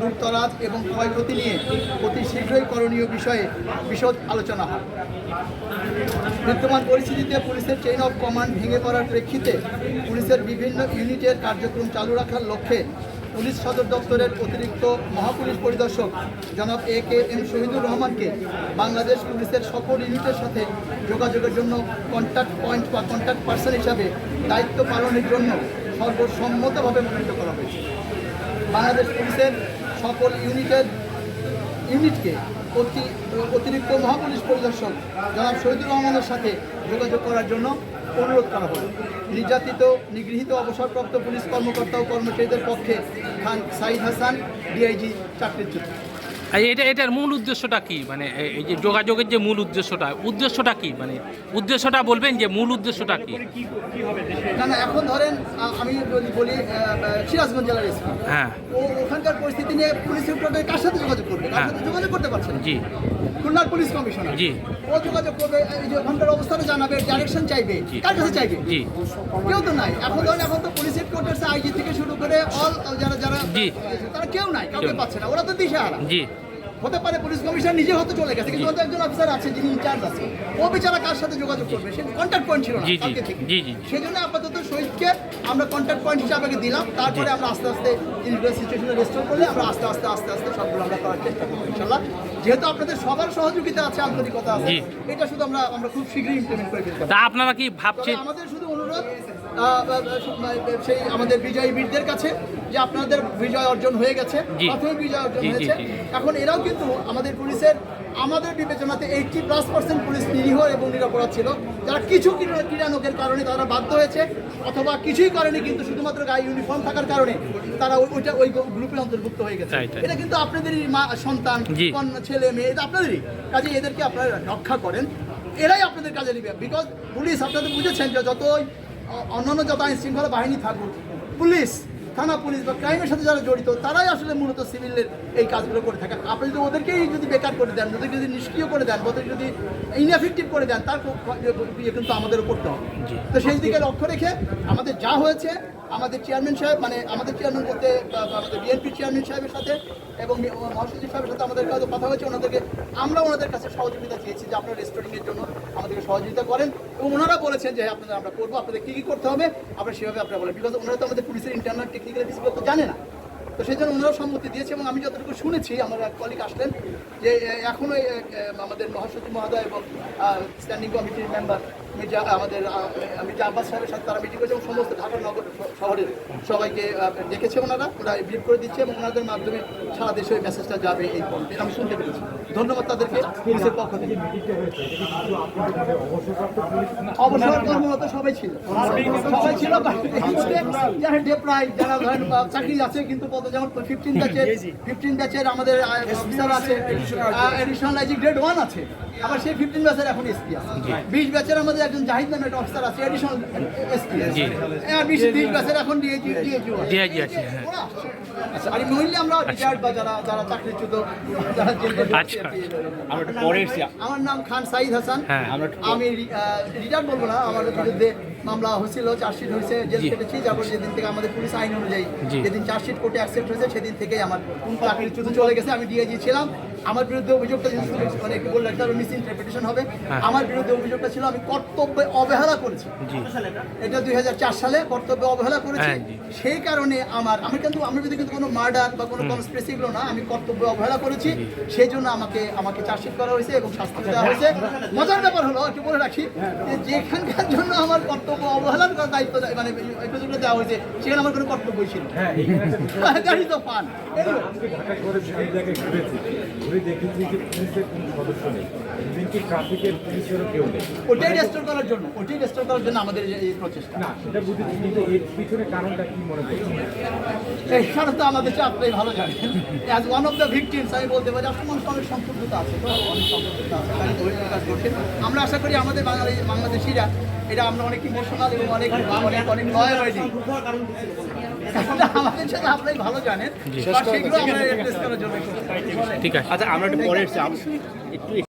লুটতরাজ এবং ক্ষয়ক্ষতি নিয়ে অতি শীঘ্রই করণীয় বিষয়ে বিশদ আলোচনা হয়। বিদ্যমান পরিস্থিতিতে পুলিশের চেইন অফ কমান্ড ভেঙে পড়ার প্রেক্ষিতে পুলিশের বিভিন্ন ইউনিটের কার্যক্রম চালু রাখার লক্ষ্যে পুলিশ সদর দপ্তরের অতিরিক্ত মহাপুলিশ পরিদর্শক জনাব এ কে এম শহীদুর রহমানকে বাংলাদেশ পুলিশের সকল ইউনিটের সাথে যোগাযোগের জন্য কন্ট্যাক্ট পয়েন্ট বা কন্ট্যাক্ট পার্সন হিসাবে দায়িত্ব পালনের জন্য সর্বসম্মতভাবে মনোনীত করা হয়েছে। বাংলাদেশ পুলিশের সকল ইউনিটের ইউনিটকে অতি অতিরিক্ত মহাপুলিশ পরিদর্শক জনাব শহীদুর রহমানের সাথে যোগাযোগ করার জন্য অনুরোধ করা হল। নির্যাতিত, নিগৃহীত, অবসরপ্রাপ্ত পুলিশ কর্মকর্তা ও কর্মচারীদের পক্ষে খান সাইদ হাসান, ডিআইজি চাকরিচ্যুত এটা এটার মূল উদ্দেশ্যটা কি? মানে এই যে যোগাযোগের যে মূল উদ্দেশ্যটা উদ্দেশ্যটা কি? মানে উদ্দেশ্যটা বলবেন যে মূল উদ্দেশ্যটা কি? না না এখন ধরেন আমি যদি বলি সিরাজগঞ্জ জেলার এসপি। হ্যাঁ। ও ওখানকার পরিস্থিতি নিয়ে পুলিশ হেডকোয়ার্টারে কার সাথে যোগাযোগ করবে? কার হ্যাঁ। সাথে যোগাযোগ করতে পারছে জি। খুলনার পুলিশ কমিশনার। জি। ও যোগাযোগ করবে এই যে ওখানকার অবস্থাটা জানাবে ডাইরেকশন চাইবে। কার কাছে চাইবে? জি। কেউ তো নাই। এখন ধরেন এখন তো পুলিশ হেডকোয়ার্টার্স আইজি থেকে শুরু করে অল যারা যারা জি। তারা কেউ নাই কাউকে পাচ্ছে না। ওরা তো দিশেহারা। জি। হতে পারে পুলিশ কমিশনার নিজে হতে চলে গেছে কিন্তু একজন অফিসার আছে যিনি ইনচার্জ আছে। ও বেচারা কার সাথে যোগাযোগ করবে? সে কন্ট্যাক্ট পয়েন্ট ছিল না কালকে থেকে। সেই জন্য আপাতত শহীদকে আমরা কন্ট্যাক্ট পয়েন্ট হিসাবে দিলাম তারপরে আমরা আস্তে আস্তে জিনিসগুলো সিচুয়েশনে রেস্টোর করলে আমরা আস্তে আস্তে আস্তে আস্তে সবগুলো আমরা করার চেষ্টা করব ইনশাল্লাহ যেহেতু আপনাদের সবার সহযোগিতা আছে আন্তরিকতা আছে। এটা শুধু আমরা আমরা খুব শীঘ্রই ইমপ্লিমেন্ট করে ফেলতে আপনারা কি ভাবছেন? আমাদের শুধু অনুরোধ সেই আমাদের বিজয়ী বীরদের কাছে যে আপনাদের বিজয় অর্জন হয়ে গেছে প্রাথমিক বিজয় অর্জন হয়েছে। এখন এরাও কিন্তু আমাদের পুলিশের আমাদের বিবেচনাতে এইটটি প্লাস পার্সেন্ট পুলিশ নিরীহ এবং নিরাপরাধ ছিল। যারা কিছু ক্রীড়া- ক্রীড়ানকের কারণে তারা বাধ্য হয়েছে অথবা কিছুই করেনি কিন্তু শুধুমাত্র গায়ে ইউনিফর্ম থাকার কারণে তারা ওইটা ওই গ্রুপের অন্তর্ভুক্ত হয়ে গেছে। এটা কিন্তু আপনাদেরই মা সন্তান কন্যা ছেলে মেয়ে এটা আপনাদেরই। কাজে এদেরকে আপনারা রক্ষা করেন। এরাই আপনাদের কাজে নেবে। বিকজ পুলিশ আপনাদের বুঝেছেন যে যতই অন্যান্য যত আইন শৃঙ্খলা বাহিনী থাকুক পুলিশ থানা পুলিশ বা ক্রাইমের সাথে যারা জড়িত তারাই আসলে মূলত সিভিলের এই কাজগুলো করে থাকে আপনি যদি ওদেরকেই যদি বেকার করে দেন ওদেরকে যদি নিষ্ক্রিয় করে দেন ওদের যদি ইনএফেক্টিভ করে দেন তার ইয়ে কিন্তু আমাদের উপর হবে তো সেই দিকে লক্ষ্য রেখে আমাদের যা হয়েছে আমাদের চেয়ারম্যান সাহেব মানে আমাদের চেয়ারম্যান বা আমাদের বিএনপির চেয়ারম্যান সাহেবের সাথে এবং মহাসচিব সাহেবের সাথে আমাদের কাছে কথা হয়েছে। ওনাদেরকে, আমরা ওনাদের কাছে সহযোগিতা চেয়েছি যে আপনারা রেস্টুরেন্টের জন্য আমাদেরকে সহযোগিতা করেন এবং ওনারা বলেছেন যে, আপনাদের, আমরা করব, আপনাদের কী কী করতে হবে আমরা সেভাবে আপনারা বলেন। বিকজ ওনারা তো আমাদের পুলিশের ইন্টারনাল টেকনিক্যাল বিষয়গুলো তো জানে না। তো সেই জন্য ওনারাও সম্মতি দিয়েছে এবং আমি যতটুকু শুনেছি আমার এক কলিগ আসলেন যে এখনও আমাদের মহাসচিব মহোদয় এবং স্ট্যান্ডিং কমিটির মেম্বার মির্জা আমাদের মির্জা আব্বাস সাহেবের সাথে তারা মিটিং করেছে এবং সমস্ত ঢাকা নগর শহরের সবাইকে ডেকেছে ওনারা ওরা ব্রিফ করে দিচ্ছে এবং ওনাদের মাধ্যমে সারা দেশে ওই মেসেজটা যাবে এই পর্বে আমি শুনতে পেরেছি ধন্যবাদ তাদেরকে পুলিশের পক্ষ থেকে অবসর কর্মরত সবাই ছিল সবাই ছিল যারা যারা ধরেন চাকরি আছে কিন্তু কত যেমন ফিফটিন ব্যাচের ফিফটিন ব্যাচের আমাদের অফিসার আছে এডিশনাল আইজি গ্রেড ওয়ান আছে আবার সেই ফিফটিন ব্যাচের এখন এসপি আছে। বিশ ব্যাচের আমাদের একজন জাহিদ নামে একটা অফিসার আছে এডিশনাল এসপি জি। বিশ বিশ ব্যাচের এখন ডিএজি ডিএজি আছে। হ্যাঁ। আচ্ছা আর মহিলা আমরা রিটায়ার্ড বা যারা যারা চাকরিচ্যুত যারা আচ্ছা। আমরা পরে আমার নাম খান সাইদ হাসান। হ্যাঁ। আমি রিটায়ার বলব না আমার বিরুদ্ধে মামলা হয়েছিল চার্জশিট হয়েছে জেল। কেটেছি তারপর যেদিন থেকে আমাদের পুলিশ আইন অনুযায়ী যেদিন চার্জশিট কোর্টে অ্যাকসেপ্ট হয়েছে সেদিন থেকেই আমার চাকরিচ্যুত চলে গেছে আমি ডিআইজি ছিলাম আমার বিরুদ্ধে অভিযোগটা যেহেতু মানে কি বললে একটা মিস ইন্টারপ্রিটেশন হবে। হ্যাঁ। আমার বিরুদ্ধে অভিযোগটা ছিল আমি কর্তব্যে অবহেলা করেছি। এটা? দুই হাজার চার সালে কর্তব্যে অবহেলা করেছি। হ্যাঁ, সেই কারণে আমার আমি কিন্তু আমি যদি কিন্তু কোনো মার্ডার বা কোনো কনস্পিরেসি এগুলো না আমি কর্তব্যে অবহেলা করেছি। সেই জন্য আমাকে আমাকে চার্জশিট করা হয়েছে এবং শাস্তি দেওয়া হয়েছে। মজার ব্যাপার হলো একটু বলে রাখি যে যেখানকার জন্য আমার কর্তব্য অবহেলার দায়িত্ব দেয়- মানে এপিসোডটা দেওয়া হয়েছে সেখানে আমার কোনো কর্তব্যই ছিল দ্যাট ইজ দ্য ফান দেখেছি যে পুলিশের কোনো সদস্য নেই। এমনকি ট্রাফিকের পুলিশেরও কেউ নেই। ওটাই রেস্টোর করার জন্য ওটাই রেস্টোর করার জন্য আমাদের এই- প্রচেষ্টা। না সেটা বুঝেছি কিন্তু এর পিছনে কারণটা কি মনে এই কারণ তো আমাদের আপনি ভালো জানেন। As one of the victims আমি বলতে পারি আসলে মানুষ অনেক সম্পৃক্ততা আছে তো অনেক সম্পৃক্ততা আছে তাই প্রকাশ করছে। আমরা আশা করি আমাদের বাঙালি বাংলাদেশিরা এটা আমরা অনেক ইমোশনাল এবং অনেক অনেক অনেক হয়েছি আমাদের সাথে আপনি ভালো জানেন সেগুলো আমরা করার জন্য ঠিক আছে। আচ্ছা আমরা একটু পরে এসছি একটু